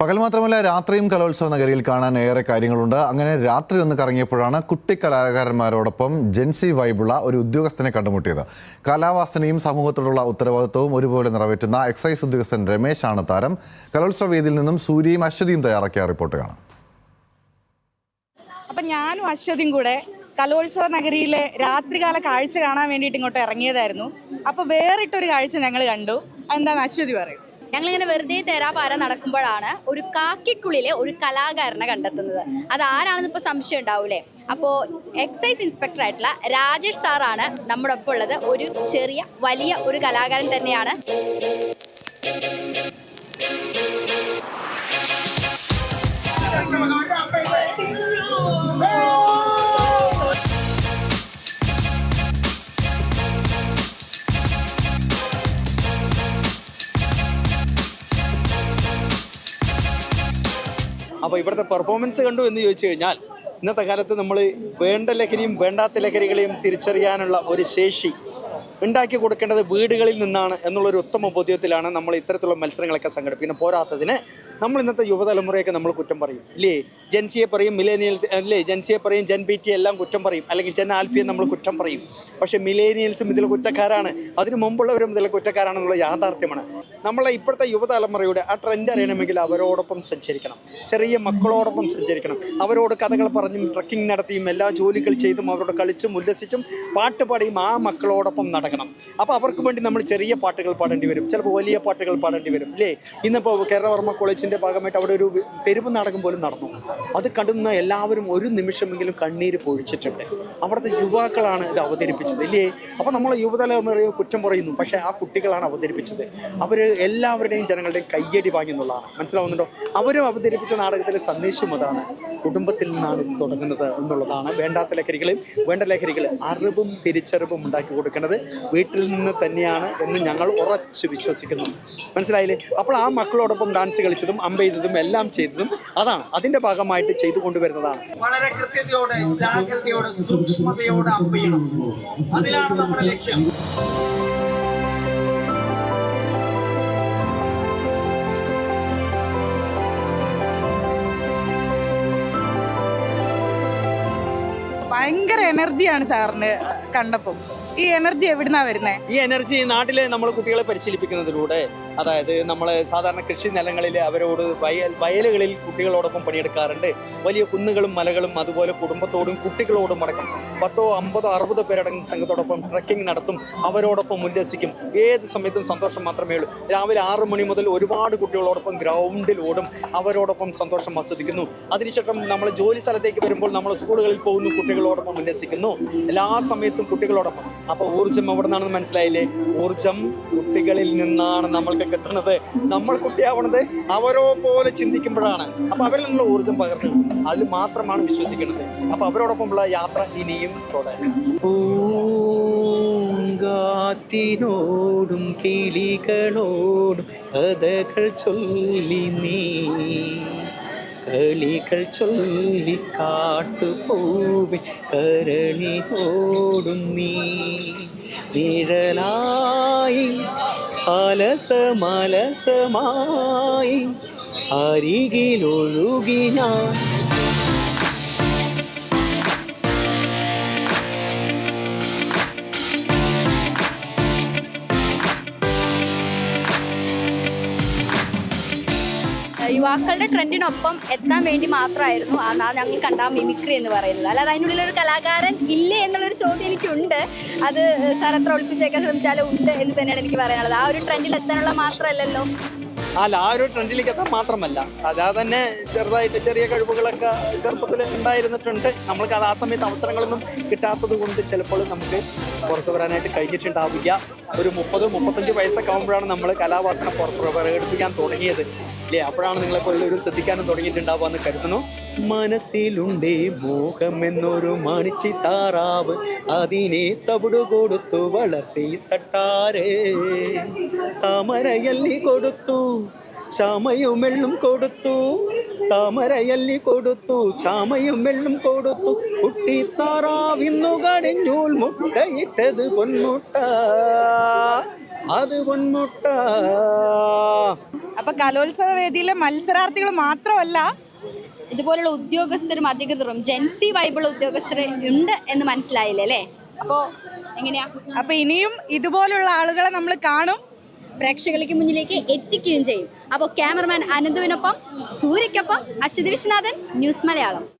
പകൽ മാത്രമല്ല രാത്രിയും കലോത്സവ നഗരിയിൽ കാണാൻ ഏറെ കാര്യങ്ങളുണ്ട്. അങ്ങനെ രാത്രി ഒന്ന് കറങ്ങിയപ്പോഴാണ് കുട്ടി കലാകാരന്മാരോടൊപ്പം ജെൻസി വൈബുള്ള ഒരു ഉദ്യോഗസ്ഥനെ കണ്ടുമുട്ടിയത്. കലാവാസനയും സമൂഹത്തോടുള്ള ഉത്തരവാദിത്വവും ഒരുപോലെ നിറവേറ്റുന്ന എക്സൈസ് ഉദ്യോഗസ്ഥൻ രമേശാണ് താരം. കലോത്സവ വേദിയിൽ നിന്നും സൂര്യയും അശ്വതിയും തയ്യാറാക്കിയ റിപ്പോർട്ട് കാണാം. അപ്പം ഞാനും അശ്വതിയും കൂടെ കലോത്സവ നഗരിയിലെ രാത്രികാല കാഴ്ച കാണാൻ വേണ്ടിയിട്ട് ഇങ്ങോട്ട് ഇറങ്ങിയതായിരുന്നു. അപ്പോൾ വേറിട്ടൊരു കാഴ്ച ഞങ്ങൾ കണ്ടു. അതെന്താന്ന് അശ്വതി പറയും. ഞങ്ങളിങ്ങനെ വെറുതെ തേരാപാര നടക്കുമ്പോഴാണ് ഒരു കാക്കിക്കുള്ളിലെ ഒരു കലാകാരനെ കണ്ടെത്തുന്നത്. അത് ആരാണെന്ന് ഇപ്പോൾ സംശയം ഉണ്ടാവൂലേ? അപ്പോൾ എക്സൈസ് ഇൻസ്പെക്ടർ ആയിട്ടുള്ള രാജേഷ് സാറാണ് നമ്മുടെ ഒപ്പം ഉള്ളത്. ഒരു ചെറിയ വലിയ ഒരു കലാകാരൻ തന്നെയാണ്. അപ്പോൾ ഇവിടുത്തെ പെർഫോമൻസ് കണ്ടു എന്ന് ചോദിച്ചു കഴിഞ്ഞാൽ ഇന്നത്തെ കാലത്ത് നമ്മൾ വേണ്ട ലഹരിയും വേണ്ടാത്ത ലഹരികളെയും തിരിച്ചറിയാനുള്ള ഒരു ശേഷി ഉണ്ടാക്കി കൊടുക്കേണ്ടത് വീടുകളിൽ നിന്നാണ് എന്നുള്ളൊരു ഉത്തമ ബോധ്യത്തിലാണ് നമ്മൾ ഇത്തരത്തിലുള്ള മത്സരങ്ങളൊക്കെ സംഘടിപ്പിക്കുന്നത്. പോരാത്തതിന് നമ്മൾ ഇന്നത്തെ യുവതലമുറയൊക്കെ നമ്മൾ കുറ്റം പറയും. ഇല്ലേ? ജെൻസിയെ പറയും മിലേനിയൽസ് അല്ലേ ജെൻസിയെ പറയും ജെൻ ബി ടി എല്ലാം കുറ്റം പറയും. അല്ലെങ്കിൽ ജെൻ ആൽഫിയെ നമ്മൾ കുറ്റം പറയും. പക്ഷേ മിലേനിയൽസും ഇതിൽ കുറ്റക്കാരാണ്. അതിനു മുമ്പുള്ളവരും ഇതിൽ കുറ്റക്കാരാണെന്നുള്ള യാഥാർത്ഥ്യമാണ്. നമ്മളെ ഇപ്പോഴത്തെ യുവതലമുറയുടെ ആ ട്രെൻഡ് അറിയണമെങ്കിൽ അവരോടൊപ്പം സഞ്ചരിക്കണം. ചെറിയ മക്കളോടൊപ്പം സഞ്ചരിക്കണം. അവരോട് കഥകൾ പറഞ്ഞും ട്രക്കിംഗ് നടത്തിയും എല്ലാ ജോലികൾ ചെയ്തും അവരോട് കളിച്ചും ഉല്ലസിച്ചും പാട്ട് പാടിയും ആ മക്കളോടൊപ്പം നടക്കണം. അപ്പോൾ അവർക്ക് വേണ്ടി നമ്മൾ ചെറിയ പാട്ടുകൾ പാടേണ്ടി വരും. ചിലപ്പോൾ വലിയ പാട്ടുകൾ പാടേണ്ടി വരും. അല്ലേ ഇന്നിപ്പോൾ കേരളവർമ്മ കോളേജിന്റെ ഭാഗമായിട്ട് അവിടെ ഒരു തെരുവ് നാടകം പോലും നടന്നു. അത് കണ്ടുന്ന എല്ലാവരും ഒരു നിമിഷമെങ്കിലും കണ്ണീര് പൊഴിച്ചിട്ടുണ്ട്. അവിടുത്തെ യുവാക്കളാണ് ഇത് അവതരിപ്പിച്ചത് ഇല്ലേ? അപ്പോൾ നമ്മൾ യുവതലമുറയെ കുറ്റം പറയുന്നു പക്ഷേ ആ കുട്ടികളാണ് അവതരിപ്പിച്ചത്. അവർ എല്ലാവരുടെയും ജനങ്ങളുടെയും കയ്യടി വാങ്ങി എന്നുള്ളതാണ്. മനസ്സിലാവുന്നുണ്ടോ? അവരും അവതരിപ്പിച്ച നാടകത്തിലെ സന്ദേശം അതാണ്. കുടുംബത്തിൽ നിന്നാണ് ഇത് തുടങ്ങുന്നത് എന്നുള്ളതാണ് വേണ്ടാത്ത ലഹരികളെയും വേണ്ട ലഹരികൾ അറിവും തിരിച്ചറിവും ഉണ്ടാക്കി കൊടുക്കേണ്ടത് വീട്ടിൽ നിന്ന് തന്നെയാണ് എന്ന് ഞങ്ങൾ ഉറച്ചു വിശ്വസിക്കുന്നു. മനസ്സിലായില്ലേ? അപ്പോൾ ആ മക്കളോടൊപ്പം ഡാൻസ് കളിച്ചതും അമ്പെയ്തതും എല്ലാം ചെയ്തതും അതാണ്. അതിന്റെ ഭാഗമായിട്ട് ചെയ്തു കൊണ്ടുവരുന്നതാണ്. വളരെ കൃത്യതയോടെ ജാഗ്രതയോടെ സൂക്ഷ്മതയോടെ അമ്പെയ്യണം അതിലാണ് നമ്മുടെ ലക്ഷ്യം. ഭയങ്കര എനർജിയാണ് സാറിന് കണ്ടപ്പോൾ ഈ എനർജി എവിടുന്നാ വരുന്നത് ഈ എനർജി നാട്ടിലെ നമ്മൾ കുട്ടികളെ പരിശീലിപ്പിക്കുന്നതിലൂടെ അതായത് നമ്മൾ സാധാരണ കൃഷി നിലങ്ങളിൽ അവരോട് വയൽ വയലുകളിൽ കുട്ടികളോടൊപ്പം പണിയെടുക്കാറുണ്ട്. വലിയ കുന്നുകളും മലകളും അതുപോലെ കുടുംബത്തോടും കുട്ടികളോടും അടക്കം പത്തോ അമ്പതോ അറുപതോ പേരടങ്ങുന്ന സംഘത്തോടൊപ്പം ട്രക്കിംഗ് നടത്തും. അവരോടൊപ്പം ഉല്ലസിക്കും ഏത് സമയത്തും സന്തോഷം മാത്രമേ ഉള്ളൂ. രാവിലെ ആറ് മണി മുതൽ ഒരുപാട് കുട്ടികളോടൊപ്പം ഗ്രൗണ്ടിൽ ഓടും അവരോടൊപ്പം സന്തോഷം ആസ്വദിക്കുന്നു. അതിനുശേഷം നമ്മൾ ജോലി സ്ഥലത്തേക്ക് വരുമ്പോൾ നമ്മൾ സ്കൂളുകളിൽ പോകുന്നു കുട്ടികളോടൊപ്പം ഉല്ലസിക്കുന്നു എല്ലാ സമയത്തും കുട്ടികളോടൊപ്പം. അപ്പോൾ ഊർജം എവിടെ നിന്നാണെന്ന് മനസ്സിലായില്ലേ? ഊർജം കുട്ടികളിൽ നിന്നാണ് നമ്മൾക്ക് കിട്ടണത് നമ്മൾ കുട്ടിയാവണത് അവരോ പോലെ ചിന്തിക്കുമ്പോഴാണ്. അപ്പോൾ അവരിൽ നിന്നുള്ള ഊർജം പകർന്നു അതിൽ മാത്രമാണ് വിശ്വസിക്കുന്നത്. അപ്പോൾ അവരോടൊപ്പമുള്ള യാത്ര ഇനിയും തുടരും. കിളികളോടും കഥകൾ ചൊല്ലി നീ. കളികൾ ചൊല്ലി കാട്ടുപോവി കരണിയോടും നീ. നിഴലായി അലസമലസമായി അരികിലൊഴുകി യുവാക്കളുടെ ട്രെൻഡിനൊപ്പം എത്താൻ വേണ്ടി മാത്രമായിരുന്നു ആ നാ- ഞങ്ങൾ കണ്ട മിമിക്രി എന്ന് പറയുന്നത്. അല്ലാതെ അതിനുള്ളിൽ ഒരു കലാകാരൻ ഇല്ലേ എന്നുള്ളൊരു ചോദ്യം എനിക്കുണ്ട്. അത് സാർ എത്ര ഒളിപ്പിച്ചേക്കാൻ ശ്രമിച്ചാലും ഉണ്ട് എന്ന് തന്നെയാണ് എനിക്ക് പറയാനുള്ളത്. ആ ഒരു ട്രെൻഡിൽ എത്താനുള്ള മാത്രമല്ലല്ലോ? അല്ല ആ ഒരു ട്രെൻഡിലേക്ക് എത്താൻ മാത്രമല്ല. അതാതെ തന്നെ ചെറുതായിട്ട് ചെറിയ കഴിവുകളൊക്കെ ചെറുപ്പത്തിൽ ഉണ്ടായിരുന്നിട്ടുണ്ട്. നമ്മൾക്ക് അത് ആ സമയത്ത് അവസരങ്ങളൊന്നും കിട്ടാത്തത് കൊണ്ട് ചിലപ്പോൾ നമുക്ക് പുറത്തു വരാനായിട്ട് കഴിഞ്ഞിട്ടുണ്ടാവില്ല. ഒരു മുപ്പത് മുപ്പത്തഞ്ച് വയസ്സൊക്കെ ആകുമ്പോഴാണ് നമ്മൾ കലാവാസന പ്രകടിപ്പിക്കാൻ തുടങ്ങിയത്. ഇല്ലേ? അപ്പോഴാണ് നിങ്ങളെ ഒരു ശ്രദ്ധിക്കാനും തുടങ്ങിയിട്ടുണ്ടാവുക എന്ന് കരുതുന്നു. മനസ്സിലുണ്ടേ മോഹമെന്നൊരു മണിച്ചി താറാവ് അതിനെ തവിടു കൊടുത്തു വളർത്തി തട്ടാരേ. താമരയല്ലി കൊടുത്തു ചാമയും വെള്ളും കൊടുത്തു. താമരയല്ലി കൊടുത്തു. ചാമയും വെള്ളും കൊടുത്തു. കുട്ടി താറാവിന്നു കടിഞ്ഞൂൽ മുട്ടയിട്ടത് പൊന്മുട്ട. അത് പൊന്മുട്ട. അപ്പൊ കലോത്സവ വേദിയിലെ മത്സരാർത്ഥികൾ മാത്രമല്ല ഇതുപോലുള്ള ഉദ്യോഗസ്ഥരും അധികൃതരും ജെൻസി വൈബിളുള്ള ഉദ്യോഗസ്ഥർ ഉണ്ട് എന്ന് മനസ്സിലായില്ലേ അല്ലേ? അപ്പോൾ എങ്ങനെയാ? അപ്പൊ ഇനിയും ഇതുപോലുള്ള ആളുകളെ നമ്മൾ കാണും. പ്രേക്ഷകർക്ക് മുന്നിലേക്ക് എത്തിക്കുകയും ചെയ്യും. അപ്പോൾ ക്യാമറമാൻ അനന്തുവിനൊപ്പം സൂര്യയ്ക്കൊപ്പം അശ്വതി വിശ്വനാഥൻ ന്യൂസ് മലയാളം.